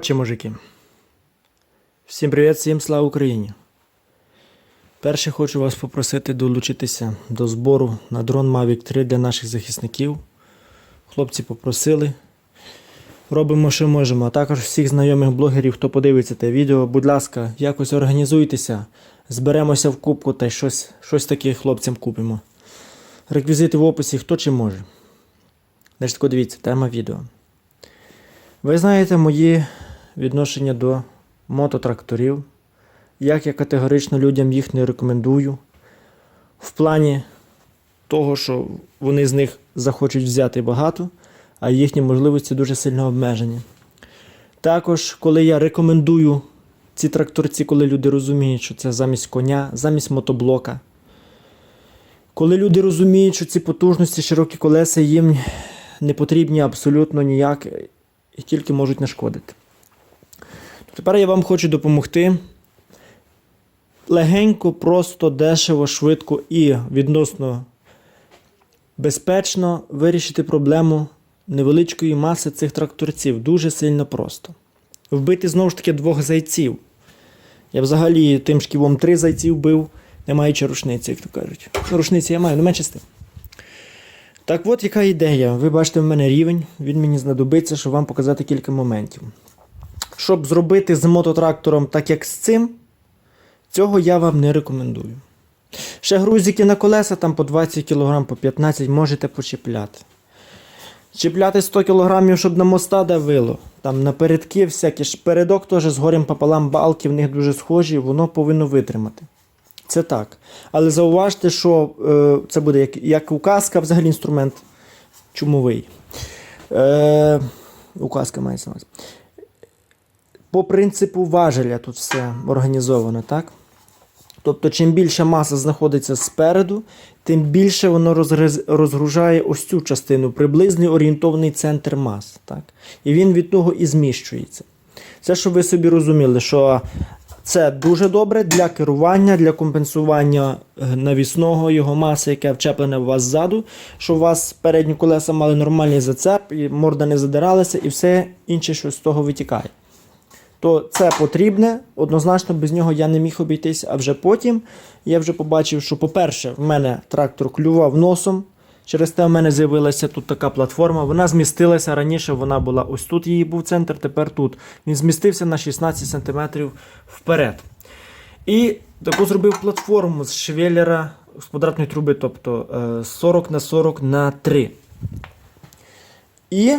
Коротше, мужики. Всім привіт, всім слава Україні. Перше хочу вас попросити долучитися до збору на дрон Mavic 3 для наших захисників. Хлопці попросили. Робимо, що можемо. А також всіх знайомих блогерів, хто подивиться те відео, будь ласка, якось організуйтеся, зберемося в кубку та щось, щось таке хлопцям купимо. Реквізити в описі, хто чи може. Значить, дивіться, тема відео. Ви знаєте мої відношення до мототракторів, як я категорично людям їх не рекомендую. В плані того, що вони з них захочуть взяти багато, а їхні можливості дуже сильно обмежені. Також, коли я рекомендую ці тракторці, коли люди розуміють, що це замість коня, замість мотоблока. Коли люди розуміють, що ці потужності, широкі колеса їм не потрібні абсолютно ніяк і тільки можуть нашкодити. Тепер я вам хочу допомогти легенько, просто, дешево, швидко і відносно безпечно вирішити проблему невеличкої маси цих тракторців. Дуже сильно просто. Вбити знову ж таки двох зайців. Я взагалі тим шківом три зайців бив, не маючи рушниці, як то кажуть. Ну, рушниці я маю, але менше з тим. Так от яка ідея. Ви бачите в мене рівень, він мені знадобиться, щоб вам показати кілька моментів. Щоб зробити з мототрактором так, як з цим, цього я вам не рекомендую. Ще грузики на колеса там по 20 кг, по 15 можете почіпляти. Чіпляти 100 кг, щоб на моста давило. Там на передки всякі передок теж з горем пополам балки, в них дуже схожі, воно повинно витримати. Це так. Але зауважте, що е, це буде як, як указка, взагалі інструмент чумовий. Е, указка мається. По принципу важеля тут все організовано, так? Тобто, чим більша маса знаходиться спереду, тим більше воно розгружає ось цю частину, приблизний орієнтовний центр мас. Так? І він від того і зміщується. Це, щоб ви собі розуміли, що це дуже добре для керування, для компенсування е, навісного його маси, яке вчеплене у вас ззаду, щоб у вас передні колеса мали нормальний зацеп, і морда не задиралася, і все інше, що з того витікає. То це потрібне, однозначно без нього я не міг обійтися. А вже потім я вже побачив, що, по-перше, в мене трактор клював носом. Через те в мене з'явилася тут така платформа. Вона змістилася раніше, вона була ось тут, її був центр, тепер тут. Він змістився на 16 см вперед. І таку зробив платформу з швеллера з квадратної труби, тобто е, 40 на 40 на 3. І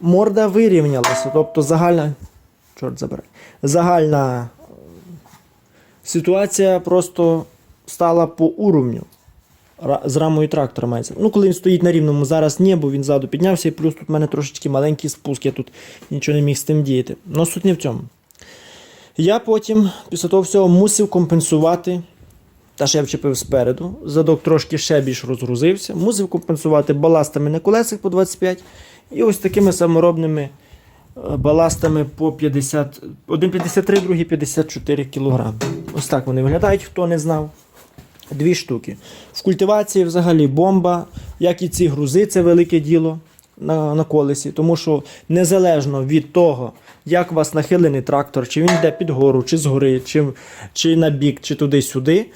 морда вирівнялася. Тобто загальна. Чорт забирай. Загальна е, ситуація просто стала по уровню. З рамою трактора мається. Ну, коли він стоїть на рівному, зараз ні, бо він ззаду піднявся, і плюс тут в мене трошечки маленький спуск, я тут нічого не міг з тим діяти. Ну, суть не в цьому. Я потім, після того всього, мусив компенсувати. Та ще я вчепив спереду. Задок трошки ще більш розгрузився. Мусив компенсувати баластами на колесах по 25 і ось такими саморобними баластами по 50, один 53, другий 54 кг. Ось так вони виглядають, хто не знав. Дві штуки. В культивації взагалі бомба, як і ці грузи, це велике діло на, на колесі, тому що незалежно від того, як у вас нахилений трактор, чи він йде під гору, чи згори, чи, чи на бік, чи туди-сюди,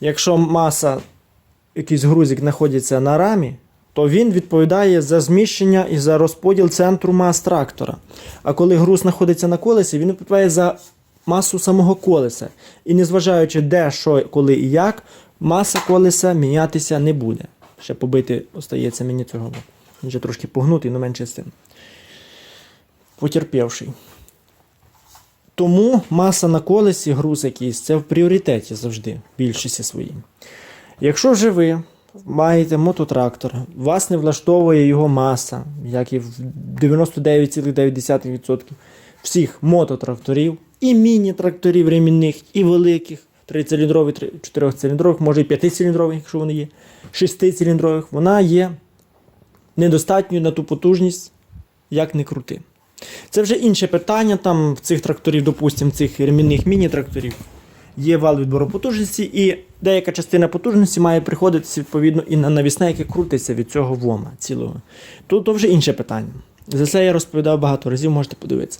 якщо маса, якийсь грузик знаходиться на рамі, то він відповідає за зміщення і за розподіл центру мас трактора. А коли груз знаходиться на колесі, він відповідає за масу самого колеса. І незважаючи де, що, коли і як, маса колеса мінятися не буде. Ще побити остається мені цього. Він вже трошки погнутий, але менше з тим. Потерпівший. Тому маса на колесі, груз якийсь, це в пріоритеті завжди, в більшості своїй. Якщо вже ви маєте мототрактор, вас не влаштовує його маса, як і в 99,9% всіх мототракторів, і міні-тракторів ремінних, і великих, 3-циліндрових, 4-циліндрових, може і 5-циліндрових, якщо вони є, 6-циліндрових, вона є недостатньою на ту потужність, як не крути. Це вже інше питання. Там в цих тракторів, допустимо, цих ремінних міні-тракторів є вал відбору потужності, і деяка частина потужності має приходитися відповідно і на навісне, яке крутиться від цього вома цілого. Тут то вже інше питання. За це я розповідав багато разів, можете подивитися.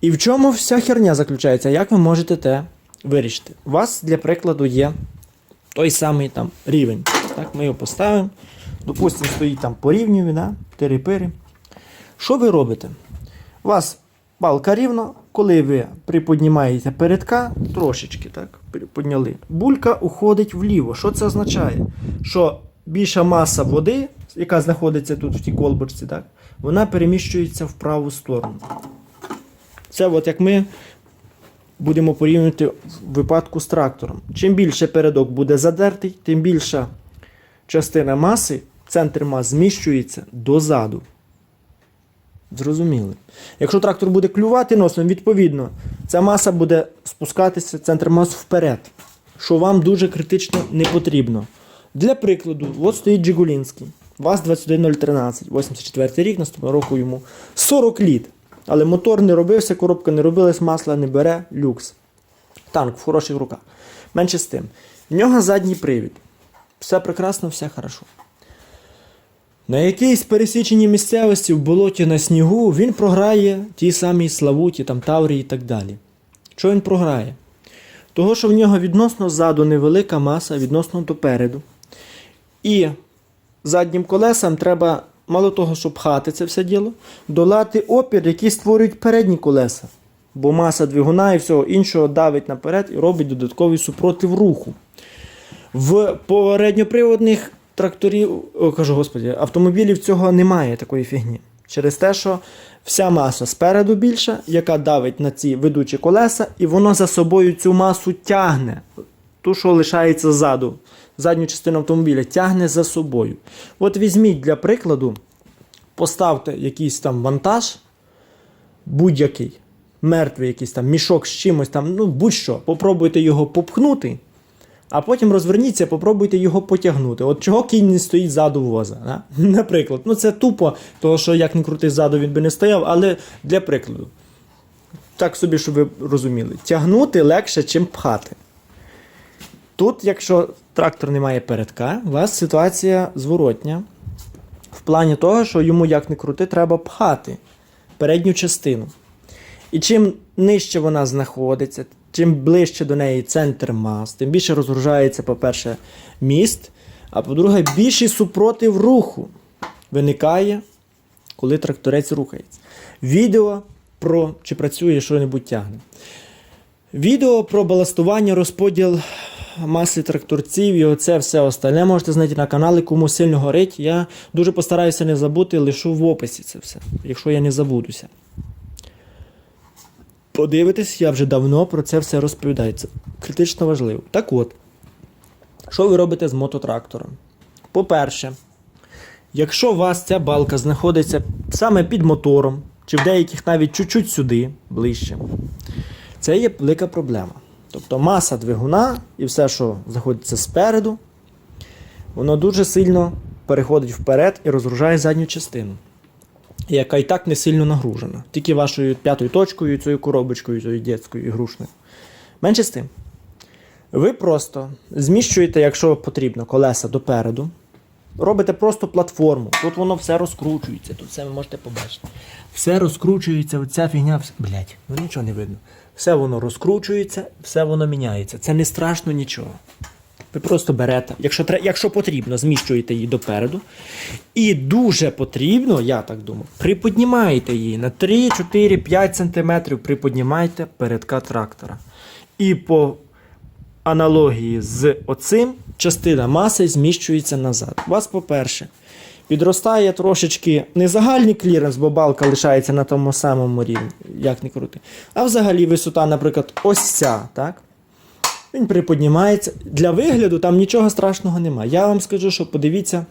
І в чому вся херня заключається? Як ви можете те вирішити? У вас, для прикладу, є той самий там рівень. Так, ми його поставимо. Допустимо, стоїть там порівнює, да? тири-пири. Що ви робите? У вас балка рівно, коли ви приподнімаєте передка, трошечки так, приподняли, булька уходить вліво. Що це означає? Що більша маса води, яка знаходиться тут в тій колбочці, так, вона переміщується в праву сторону. Це от як ми будемо порівнювати в випадку з трактором. Чим більше передок буде задертий, тим більша частина маси, центр мас зміщується дозаду. Зрозуміли. Якщо трактор буде клювати носом, відповідно, ця маса буде спускатися, центр мас вперед, що вам дуже критично не потрібно. Для прикладу, от стоїть Джигулінський. ВАЗ-21013, 84 рік, наступного року йому 40 літ. Але мотор не робився, коробка не робилась, масла не бере, люкс. Танк в хороших руках. Менше з тим. В нього задній привід. Все прекрасно, все хорошо. На якійсь пересіченій місцевості в болоті на снігу він програє ті самі Славуті, там Таврії і так далі. Що він програє? Того, що в нього відносно ззаду невелика маса, відносно допереду. І заднім колесам треба, мало того, щоб пхати це все діло, долати опір, який створюють передні колеса. Бо маса двигуна і всього іншого давить наперед і робить додатковий супротив руху. В передньоприводних тракторів, о, кажу, господі, автомобілів цього немає такої фігні. Через те, що вся маса спереду більша, яка давить на ці ведучі колеса, і воно за собою цю масу тягне. Ту, що лишається ззаду, задню частину автомобіля, тягне за собою. От візьміть для прикладу, поставте якийсь там вантаж, будь-який, мертвий якийсь там мішок з чимось там, ну будь-що, попробуйте його попхнути. А потім розверніться, попробуйте його потягнути. От чого кінь не стоїть ззаду воза. Да? Наприклад, ну це тупо, тому що як не крути ззаду, він би не стояв, але для прикладу. Так собі, щоб ви розуміли, тягнути легше, чим пхати. Тут, якщо трактор не має передка, у вас ситуація зворотня. В плані того, що йому як не крути, треба пхати передню частину. І чим нижче вона знаходиться, чим ближче до неї центр мас, тим більше розгружається, по-перше, міст, а по-друге, більший супротив руху виникає, коли тракторець рухається. Відео про чи працює що-небудь тягне. Відео про баластування, розподіл маси тракторців і оце все остальне можете знайти на каналі, кому сильно горить. Я дуже постараюся не забути, лишу в описі це все, якщо я не забудуся. Подивитись, я вже давно про це все розповідаю. Це критично важливо. Так от, що ви робите з мототрактором? По-перше, якщо у вас ця балка знаходиться саме під мотором, чи в деяких навіть чуть-чуть сюди, ближче, це є велика проблема. Тобто маса двигуна і все, що знаходиться спереду, воно дуже сильно переходить вперед і розгружає задню частину яка і так не сильно нагружена. Тільки вашою п'ятою точкою, цією коробочкою, цією дітською ігрушною. Менше з тим. Ви просто зміщуєте, якщо потрібно, колеса допереду. Робите просто платформу. Тут воно все розкручується. Тут все ви можете побачити. Все розкручується, оця фігня. Блять, ну нічого не видно. Все воно розкручується, все воно міняється. Це не страшно нічого. Ви просто берете, якщо, якщо потрібно, зміщуєте її допереду. І дуже потрібно, я так думаю, приподнімаєте її на 3, 4, 5 см, приподнімайте передка трактора. І по аналогії з оцим, частина маси зміщується назад. У вас, по-перше, підростає трошечки не загальний кліренс, бо балка лишається на тому самому рівні, як не крути. А взагалі висота, наприклад, ось ця, так? Він приподнімається. Для вигляду там нічого страшного немає. Я вам скажу, що подивіться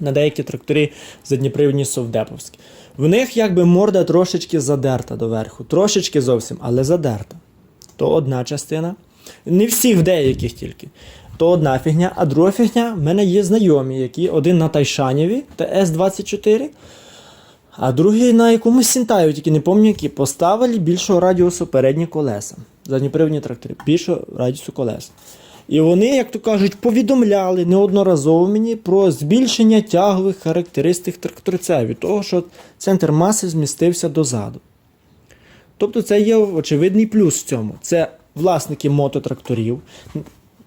на деякі трактори задніпривідні совдеповські. В них якби морда трошечки задерта доверху, трошечки зовсім, але задерта. То одна частина. Не всіх, в деяких тільки. То одна фігня, а друга фігня, в мене є знайомі, які один на Тайшанєві ТС-24, а другий на якомусь Сінтаю, тільки не пам'ятаю, які поставили більшого радіусу передні колеса. Задніпривідні трактори, більшого радіусу колес. І вони, як то кажуть, повідомляли неодноразово мені про збільшення тягових характеристик тракторця від того, що центр маси змістився дозаду. Тобто це є очевидний плюс в цьому. Це власники мототракторів.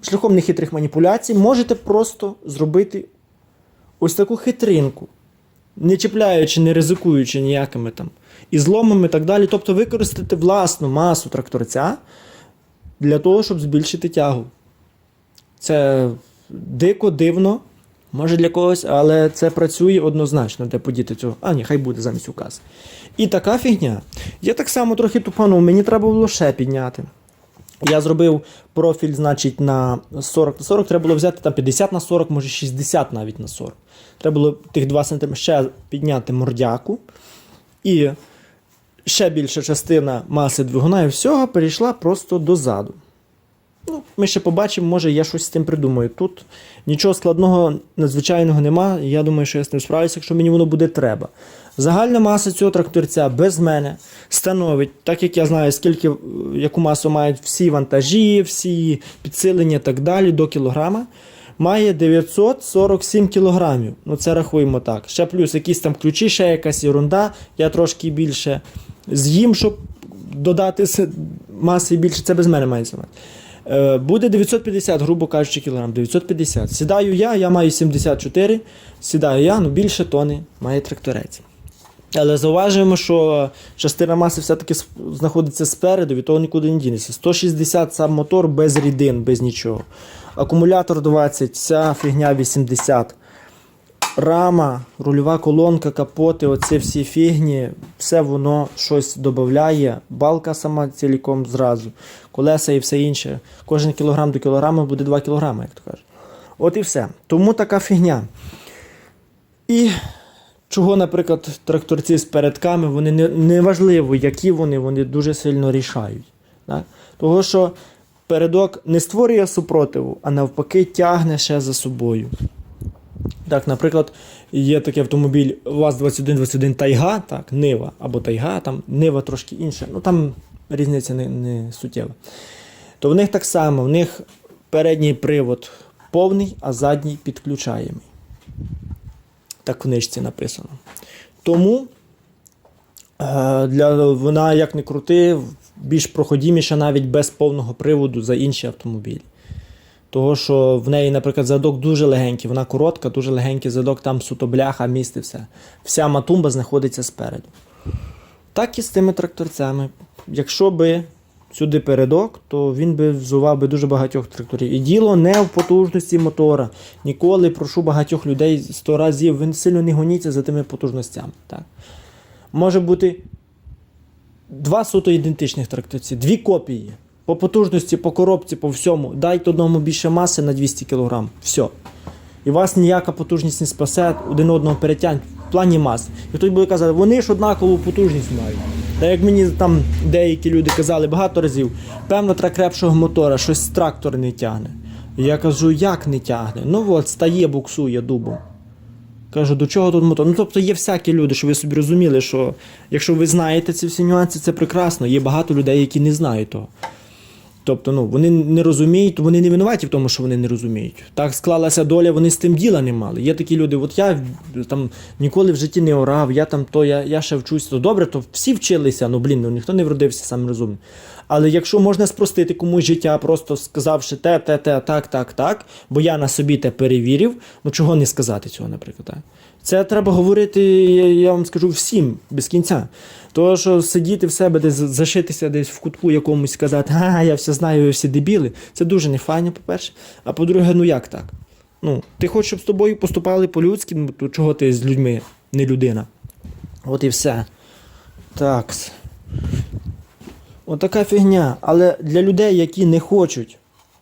Шляхом нехитрих маніпуляцій можете просто зробити ось таку хитринку, не чіпляючи, не ризикуючи ніякими там і і так далі. Тобто використати власну масу тракторця для того, щоб збільшити тягу. Це дико, дивно, може для когось, але це працює однозначно, де подіти цього. А, ні, хай буде замість указу. І така фігня. Я так само трохи тупанув, мені треба було ще підняти. Я зробив профіль, значить, на 40 на 40, треба було взяти там 50 на 40, може 60 навіть на 40. Треба було тих 2 см ще підняти мордяку. І ще більша частина маси двигуна і всього перейшла просто дозаду. Ну, ми ще побачимо, може я щось з тим придумаю. Тут нічого складного, надзвичайного нема. Я думаю, що я з ним справлюся, якщо мені воно буде треба. Загальна маса цього тракторця без мене становить, так як я знаю, скільки, е, яку масу мають всі вантажі, всі підсилення і так далі до кілограма. Має 947 кілограмів. Ну це рахуємо так. Ще плюс якісь там ключі, ще якась ерунда. Я трошки більше з'їм, щоб додати маси більше. Це без мене мається. мати. Е, Буде 950, грубо кажучи, кілограм. 950. Сідаю я, я маю 74. Сідаю я, ну більше тони має тракторець. Але зауважуємо, що частина маси все-таки знаходиться спереду, від того нікуди не дінеться. 160 сам мотор без рідин, без нічого. Акумулятор 20, ця фігня 80. Рама, рульова колонка, капоти, оці всі фігні, все воно щось додає. Балка сама ціліком зразу, колеса і все інше. Кожен кілограм до кілограма буде 2 кілограми, як то кажуть. От і все. Тому така фігня. І чого, наприклад, тракторці з передками, вони не, неважливо, які вони, вони дуже сильно рішають. Так? Того, що передок не створює супротиву, а навпаки тягне ще за собою. Так, наприклад, є такий автомобіль ВАЗ-2121 Тайга, так, Нива або Тайга, там Нива трошки інша, ну там різниця не, не суттєва. То в них так само, в них передній привод повний, а задній підключаємий. Так в книжці написано. Тому е, для, вона, як не крути, більш проходіміша навіть без повного приводу за інші автомобілі. Того, що в неї, наприклад, задок дуже легенький, вона коротка, дуже легенький задок, там суто бляха, місце, все. Вся матумба знаходиться спереду. Так і з тими тракторцями. Якщо би сюди передок, то він би взував би дуже багатьох тракторів. І діло не в потужності мотора. Ніколи прошу багатьох людей сто разів, ви сильно не гоніться за тими потужностями. Так? Може бути два суто ідентичних тракторці, дві копії. По потужності, по коробці, по всьому. Дайте одному більше маси на 200 кг. Все. І вас ніяка потужність не спасе, один одного перетягнуть в плані мас. І хтось буде казати, вони ж однакову потужність мають. Та як мені там деякі люди казали багато разів, певно, треба крепшого мотора, щось трактор не тягне. Я кажу, як не тягне? Ну от, стає, буксує дубом. Кажу, до чого тут мотор? Ну тобто є всякі люди, що ви собі розуміли, що якщо ви знаєте ці всі нюанси, це прекрасно. Є багато людей, які не знають того. Тобто, ну, вони не розуміють, вони не винуваті в тому, що вони не розуміють. Так склалася доля, вони з тим діла не мали. Є такі люди, от я там ніколи в житті не орав, я там то, я, я ще вчусь, то добре, то всі вчилися, ну блін, ну ніхто не вродився сам розумним. Але якщо можна спростити комусь життя, просто сказавши те, те, те, так, так, так, бо я на собі те перевірив, ну чого не сказати цього, наприклад. Так? Це треба говорити, я, вам скажу, всім без кінця. Того, що сидіти в себе десь зашитися десь в кутку якомусь сказати, ага, я все знаю, ви всі дебіли, це дуже нефайно, по-перше. А по-друге, ну як так? Ну, ти хочеш, щоб з тобою поступали по-людськи, ну то чого ти з людьми, не людина? От і все. Так. Отака фігня. Але для людей, які не хочуть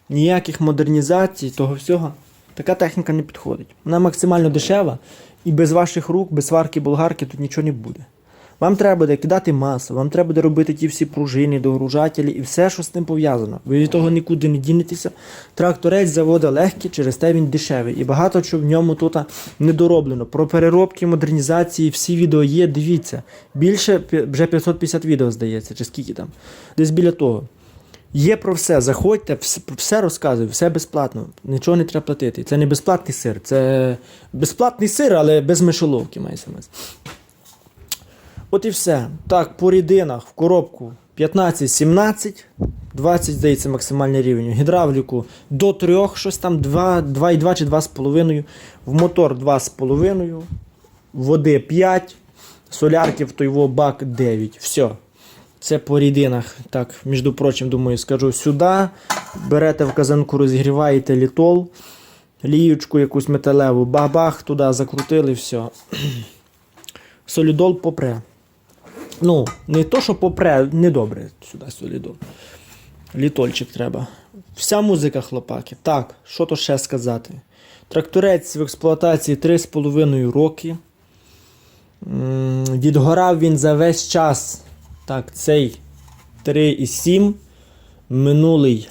ніяких модернізацій, того всього, така техніка не підходить. Вона максимально дешева, і без ваших рук, без сварки болгарки тут нічого не буде. Вам треба буде кидати масу, вам треба буде робити ті всі пружини, догружателі і все, що з тим пов'язано. Ви від того нікуди не дінетеся. Тракторець завода легкий, через те він дешевий. І багато чого в ньому тут недороблено. Про переробки, модернізації, всі відео є, дивіться. Більше вже 550 відео, здається, чи скільки там. Десь біля того. Є про все, заходьте, все, розказую, все безплатно, нічого не треба платити. Це не безплатний сир, це безплатний сир, але без мишоловки має смс. От і все. Так, по рідинах, в коробку 15, 17, 20, здається, максимальний рівень. Гідравліку до 3, щось там 2, 2,2 чи 2,5. В мотор 2,5, води 5, солярки в той бак 9. Все. Це по рідинах. Так, між прочим, думаю, скажу сюди. Берете в казанку, розігріваєте літол, ліючку якусь металеву, бах-бах, туди закрутили, все. Солідол попре. Ну, не то, що попре, не добре сюди солідол. Літольчик треба. Вся музика, хлопаки. Так, що то ще сказати? Тракторець в експлуатації 3,5 роки. Відгорав він за весь час. Так, цей 3,7. Минулий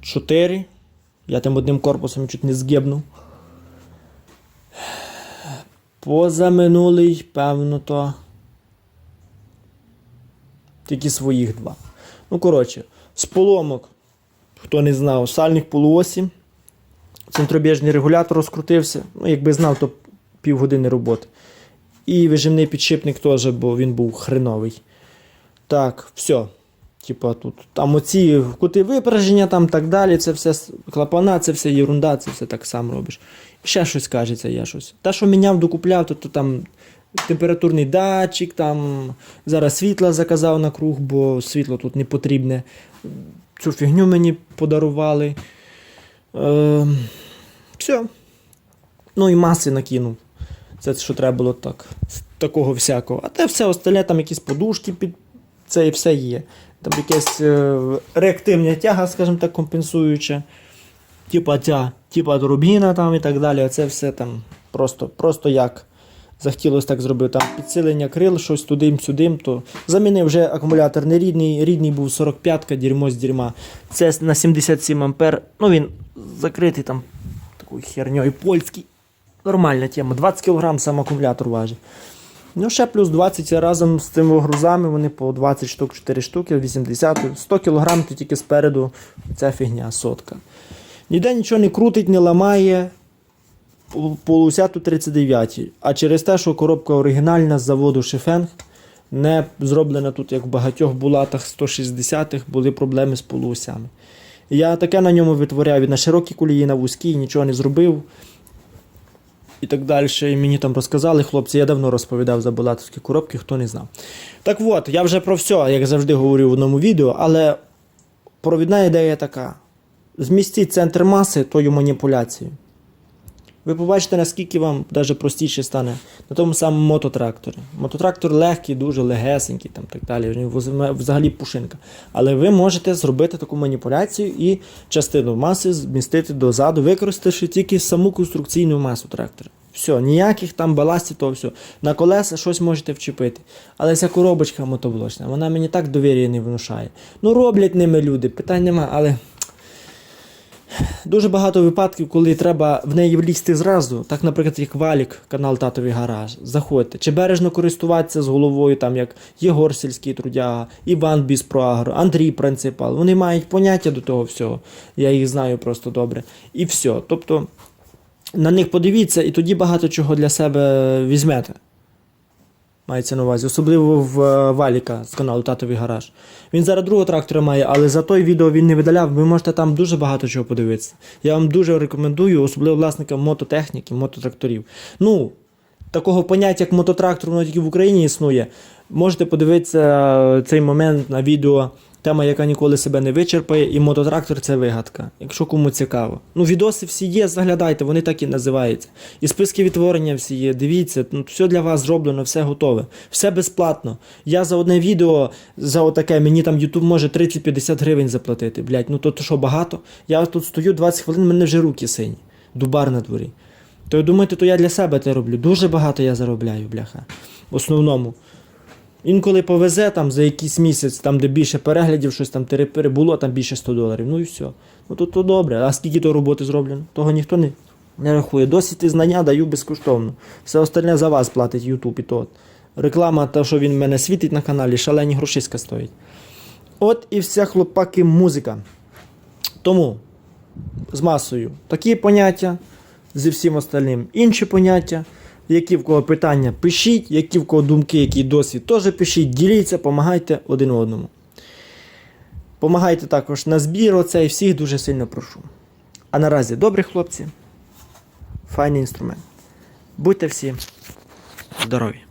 4. Я тим одним корпусом чуть не згибнув. Позаминулий, певно, то. Тільки своїх два. Ну, коротше, з поломок, хто не знав, сальник полуосі, центробіжний регулятор розкрутився. Ну, якби знав, то півгодини роботи. І вижимний підшипник теж, бо він був хреновий. Так, все. Типа тут. Там оці кути випраження, там так далі, це все клапана, це все єрунда, це все так сам робиш. Ще щось кажеться, є щось. Та, що міняв, докупляв, то, то там температурний датчик, там зараз світла заказав на круг, бо світло тут не потрібне. Цю фігню мені подарували. Е, все. Ну і маси накинув. Це що треба було так. Такого всякого. А те все остальне, там якісь подушки під це і все є. Там якась е, реактивна тяга, скажімо так, компенсуюча. Типа ця, типа турбіна там і так далі. Це все там просто, просто як захотілося так зробити. Там підсилення крил, щось туди-сюди, то замінив вже акумулятор не рідний. Рідний був 45-ка, дерьмо з дерьма. Це на 77 ампер. Ну він закритий там такою херньою польський. Нормальна тема. 20 кг сам акумулятор важить. Ну, ще плюс 20 разом з цими грузами, вони по 20 штук, 4 штуки, 80, 100 кг, то тільки спереду ця фігня, сотка. Ніде нічого не крутить, не ламає. По- Полуся 39. А через те, що коробка оригінальна з заводу Шефенг, не зроблена тут, як в багатьох булатах 160-х, були проблеми з полуосями. Я таке на ньому витворяв і на широкій колії, на вузькій, нічого не зробив. І так далі. І мені там розказали хлопці, я давно розповідав за булатовські коробки, хто не знав. Так от, я вже про все, як завжди говорю в одному відео, але провідна ідея така: змістіть центр маси тою маніпуляцією. Ви побачите, наскільки вам навіть простіше стане на тому самому мототракторі. Мототрактор легкий, дуже легесенький, там так далі. Взагалі пушинка. Але ви можете зробити таку маніпуляцію і частину маси змістити дозаду, використавши тільки саму конструкційну масу трактора. Все, ніяких там баластів, то все. На колеса щось можете вчепити. Але ця коробочка мотоблочна, вона мені так довір'я не внушає. Ну, роблять ними люди, питань нема, але. Дуже багато випадків, коли треба в неї влізти зразу, так, наприклад, як валік, канал Татовий гараж. Заходьте. Чи бережно користуватися з головою, там як Єгор сільський трудяга, Іван Біспроагро, Андрій Принципал. Вони мають поняття до того всього. Я їх знаю просто добре. І все. Тобто на них подивіться, і тоді багато чого для себе візьмете. Мається на увазі, особливо в е, Валіка з каналу Татовий гараж. Він зараз другого трактора має, але за той відео він не видаляв. Ви можете там дуже багато чого подивитися. Я вам дуже рекомендую, особливо власникам мототехніки, мототракторів. Ну, такого поняття, як мототрактор, воно тільки в Україні існує. Можете подивитися е, цей момент на відео. Тема, яка ніколи себе не вичерпає, і мототрактор це вигадка. Якщо кому цікаво. Ну, відоси всі є, заглядайте, вони так і називаються. І списки відтворення всі є. Дивіться, ну, все для вас зроблено, все готове, все безплатно. Я за одне відео, за отаке, мені там YouTube може 30-50 гривень заплатити. Блять, ну то, то що багато? Я тут стою 20 хвилин, мене вже руки сині. Дубар на дворі. То думаєте, то я для себе це роблю. Дуже багато я заробляю, бляха. В основному. Інколи повезе там за якийсь місяць, там де більше переглядів, щось там терепери було, там більше 100 доларів. Ну і все. Ну то, то добре. А скільки то роботи зроблено? Того ніхто не, не рахує. Досвід і знання даю безкоштовно. Все остальне за вас платить YouTube і то. Реклама, та, що він в мене світить на каналі, шалені грошиська стоїть. От і вся хлопаки музика. Тому з масою такі поняття, зі всім остальним інші поняття. Які в кого питання, пишіть, які в кого думки, який досвід, теж пишіть, діліться, помагайте один одному. Помагайте також на збір оцей, всіх дуже сильно прошу. А наразі добрі хлопці, файний інструмент. Будьте всі здорові!